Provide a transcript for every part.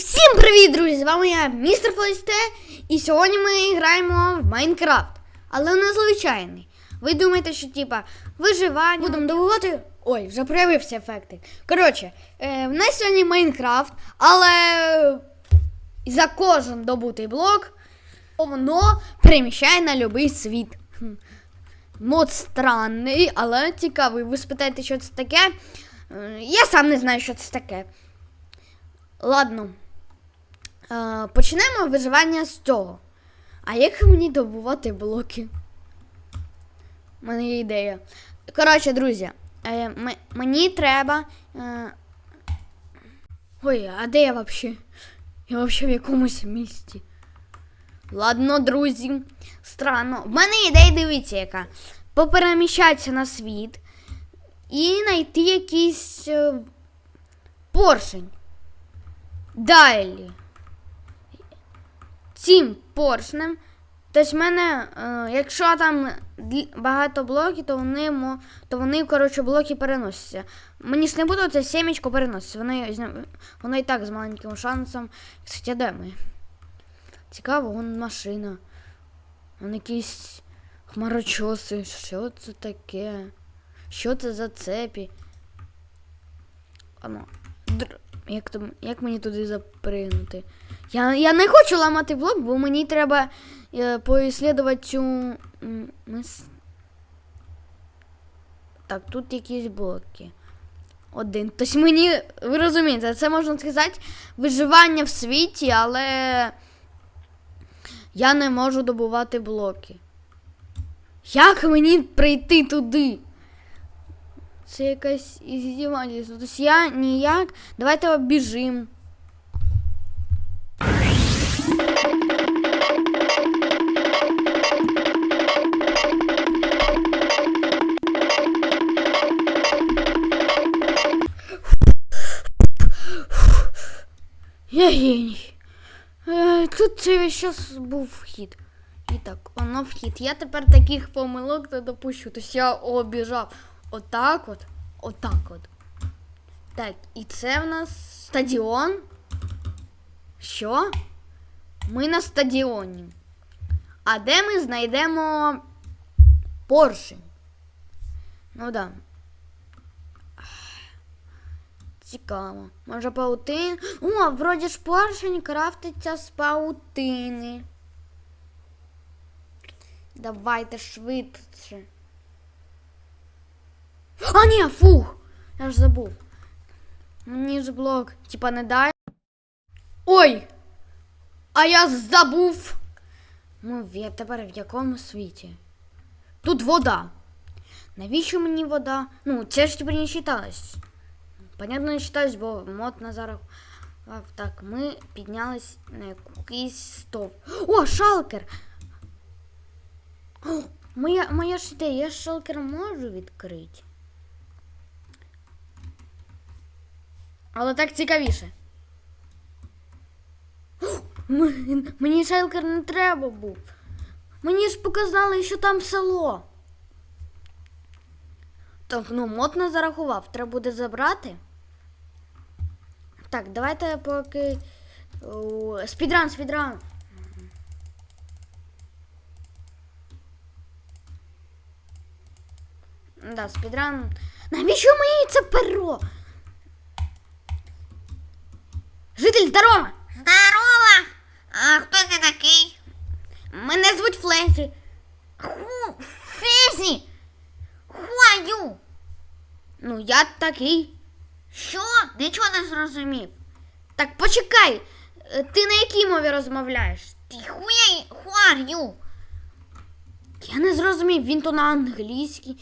Всім привіт, друзі! З вами я, містер Флесте, і сьогодні ми граємо в Майнкрафт. Але не звичайний. Ви думаєте, що типа виживання. Будемо добувати. Ой, вже проявився ефектик. Коротше, е, в нас сьогодні Майнкрафт, але за кожен добутий блок воно переміщає на будь-який світ. Мод странний, але цікавий. Ви спитаєте, що це таке? Е, Я сам не знаю, що це таке. Ладно. Е, почнемо виживання з цього. А як мені добувати блоки? У мене є ідея. Коротше, друзі, е, мені треба. Е... Ой, а де я взагалі? Я взагалі в якомусь місті. Ладно, друзі. Странно. В мене ідея, дивіться, яка. Попереміщатися на світ і знайти якийсь поршень. Далі. Цим поршнем. Тобто в мене, е, якщо там багато блоків, то вони, то вони, коротше, блоки переносяться. Мені ж не буде це сімечко переноситься. Воно, воно і так з маленьким шансом. Кстати, де ми? Цікаво, вон машина. Вон якісь хмарочоси. Що це таке? Що це за цепі? Др... Як, як мені туди запригнути? Я, я не хочу ламати блок, бо мені треба е, поіслідувати цю. Мис... Так, тут якісь блоки. Один. Тобто мені, ви розумієте, це можна сказати виживання в світі, але я не можу добувати блоки. Як мені прийти туди? Це якась іздівательство. Тобто я ніяк. Давайте обіжим. Я. Е, Тут це час був вхід. І так, воно вхід. Я тепер таких помилок не допущу. Тобто я обіжав отак от, отак от. Так, і це в нас стадіон. Що? Ми на стадіоні. А де ми знайдемо поршень? Ну да. Цікаво. Може паутин? О, вроді ж поршень крафтиться з паутини. Давайте швидше. А, ні, фух! Я ж забув. Мені ж блок, типа, не дай. Ой! А я забув. Ну, я тепер в якому світі? Тут вода. Навіщо мені вода? Ну, це ж тепер не считалось. Понятно, не считалось, бо мод на зараз. Так, ми піднялись на якийсь стовп. О, шалкер! О, моя, моя ж ідея, я шалкер можу відкрити. Але так цікавіше. Мені шалкер не треба був. Мені ж показали, що там село. Так, ну, мод не зарахував. Треба буде забрати. Так, давайте поки. Спідран, спідран. Да, спідран. Навіщо мені це перо? Житель, здорово! Здорово! А хто ти такий? Мене звуть Флесі. Ху, Фезі! Хуаю! Ну, я такий. Що? Нічого не зрозумів. Так почекай. Е, Ти на якій мові розмовляєш? Ти хуя, хуарю! Я не зрозумів, він то на англійській,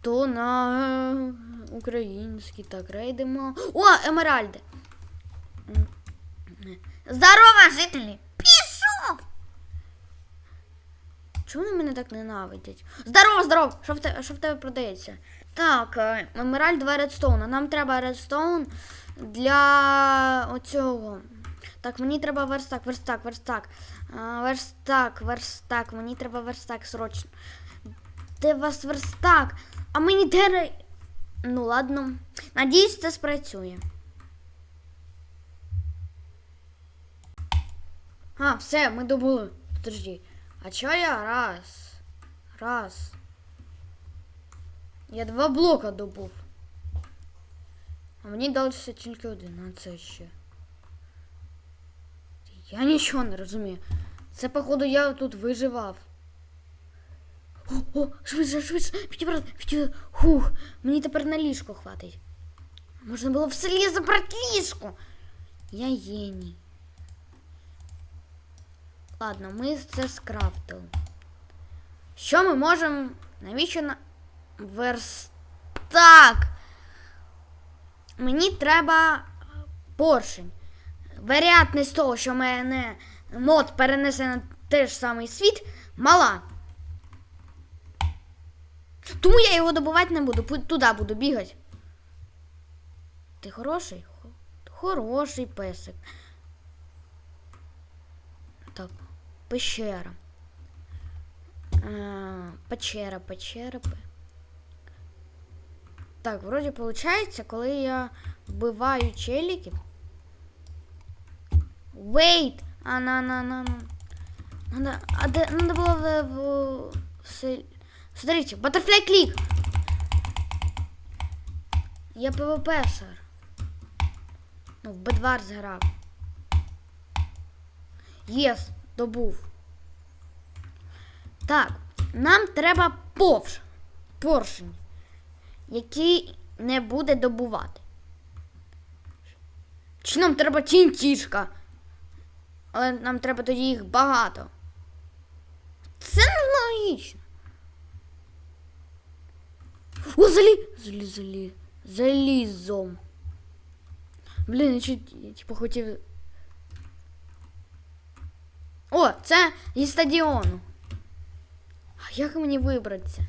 то на е, українській. Так, рейдимо. О, емеральди. Здорово, жителі! Пішов! Чому вони мене так ненавидять? Здорово, здорово! Що в, те, що в тебе продається? Так, е, два редстоуна. Нам треба редстоун для оцього. Так, мені треба верстак, верстак, верстак. Верстак, верстак. Мені треба верстак срочно. Де вас верстак? А мені дере... Ну ладно. Надіюсь, це спрацює. А, все, ми добули. Подожди. А чого я раз? Раз. Я два блока добув. А мені далося тільки один, а це ще. Я нічого не розумію. Це, походу, я тут виживав. О, о, швидше, швидше, підібрати, підібрати. Хух, мені тепер на ліжко хватить. Можна було в селі забрати ліжко. Я геній. Ладно, ми це скрафтили. Що ми можемо. Навіщо на. Верстак. Мені треба поршень. Вероятність того, що мене мод перенесе на той ж самий світ, мала. Тому я його добувати не буду, туди буду бігати. Ти хороший? Хороший песик. Так, пещера. А, печера, печера. пе- Так, вроді виходить, коли я вбиваю челіків. Wait! А на на на на. Надо, а де, надо було в, в, в Смотрите, Butterfly клик. Я ПВПшер. Ну, в Бедвар зграв. Єс, добув. Так, нам треба повш. Поршень, який не буде добувати. Чи нам треба тінтішка? Але нам треба тоді їх багато. Це не логічно. О, залі... Залі, залі. Залізом. Блін, я чуть, я, типу, хотів. О, це зі стадіону. А як мені вибратися?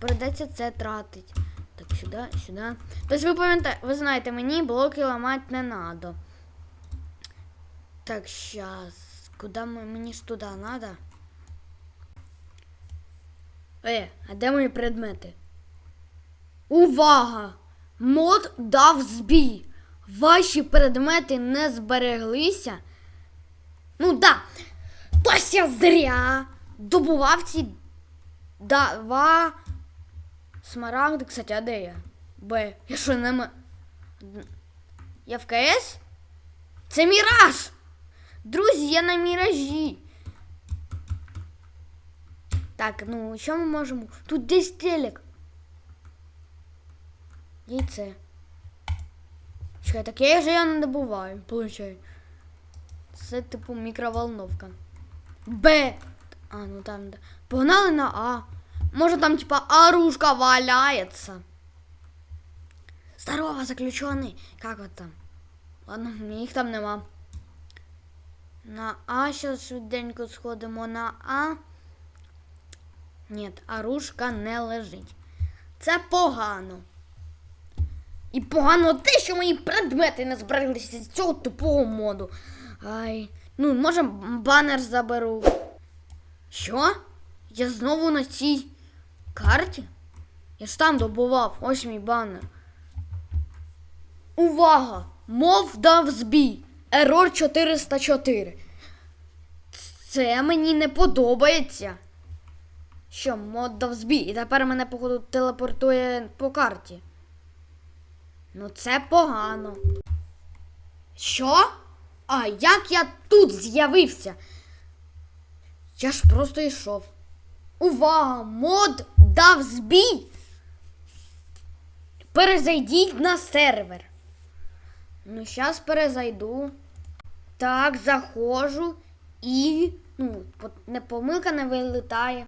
Придеться це тратить. Сюди, сюди. Тобто ви пам'ятаєте, ви знаєте, мені блоки ламати не надо. Так, щас. Куди мені ж туди надо? Е, а де мої предмети? Увага! Мод дав збій. Ваші предмети не збереглися. Ну да. Тось я зря добував ці два смарагди. Кстати, а де я? Б. Я що не м... Я в КС? Це міраж! Друзі, я на міражі. Так, ну що ми можемо? Тут десь телек. Яйце. Чекай, так я же я не добуваю, получаю. Це типу мікроволновка. Б. А, ну там. да. Погнали на А. Може там типа оружка валяється. Здорово, заключений. Как вот там? Ладно, їх там нема. На А зараз швиденько сходимо на А. Ні, оружка не лежить. Це погано. І погано те, що мої предмети не збереглися з цього тупого моду. Ай. Ну, може, банер заберу. Що? Я знову на цій карті? Я ж там добував, ось мій банер. Увага! Мов дав збій. Ерор 404. Це мені не подобається. Що, мод дав збій, і тепер мене, походу, телепортує по карті. Ну, це погано. Що? А як я тут з'явився? Я ж просто йшов. Увага! Мод дав збій. Перезайдіть на сервер. Ну, зараз перезайду. Так, заходжу і. Ну, не помилка не вилітає.